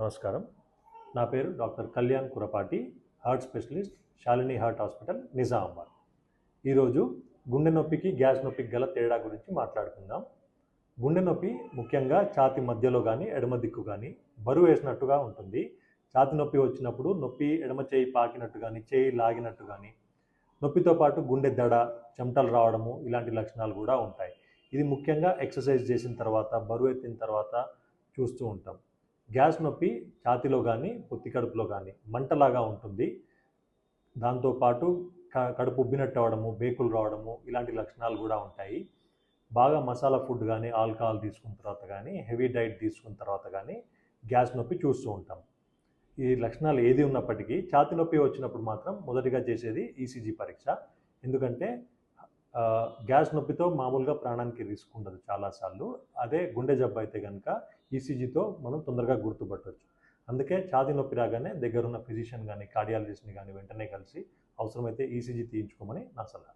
నమస్కారం. నా పేరు doctor Kalyan Kurapati heart specialist Shalini heart hospital Nizamabad. ఈరోజు గుండె నొప్పికి గ్యాస్ నొప్పికి గల తేడా గురించి మాట్లాడుకుందాం. గుండె నొప్పి ముఖ్యంగా ఛాతి మధ్యలో కానీ ఎడమ దిక్కు కానీ బరువు వేసినట్టుగా ఉంటుంది. ఛాతి నొప్పి వచ్చినప్పుడు నొప్పి ఎడమ చేయి పాకినట్టు కానీ చేయి లాగినట్టు కానీ నొప్పితో పాటు గుండె దడ చెమటలు రావడము ఇలాంటి లక్షణాలు కూడా ఉంటాయి. ఇది ముఖ్యంగా ఎక్సర్సైజ్ చేసిన తర్వాత బరువు ఎత్తిన తర్వాత చూస్తూ ఉంటాం. గ్యాస్ నొప్పి ఛాతిలో కానీ పొత్తి కడుపులో కానీ మంటలాగా ఉంటుంది. దాంతోపాటు క- కడుపు ఉబ్బినట్టు అవడము బేకులు రావడము ఇలాంటి లక్షణాలు కూడా ఉంటాయి. బాగా మసాలా ఫుడ్ కానీ ఆల్కహాల్ తీసుకున్న తర్వాత కానీ హెవీ డైట్ తీసుకున్న తర్వాత కానీ గ్యాస్ నొప్పి చూస్తూ ఉంటాం. ఈ లక్షణాలు ఏది ఉన్నప్పటికీ ఛాతి నొప్పి వచ్చినప్పుడు మాత్రం మొదటిగా చేసేది ఈసీజీ పరీక్ష. ఎందుకంటే గ్యాస్ నొప్పితో మామూలుగా ప్రాణానికి రిస్క్ ఉండదు చాలాసార్లు. అదే గుండె జబ్బు అయితే కనుక ఈసీజీతో మనం తొందరగా గుర్తుపట్టవచ్చు అందుకే ఛాతీ నొప్పి రాగానే దగ్గరున్న ఫిజిషియన్ కానీ కార్డియాలజిస్ట్ని కానీ వెంటనే కలిసి అవసరమైతే ఈసీజీ తీయించుకోమని నా సలహా.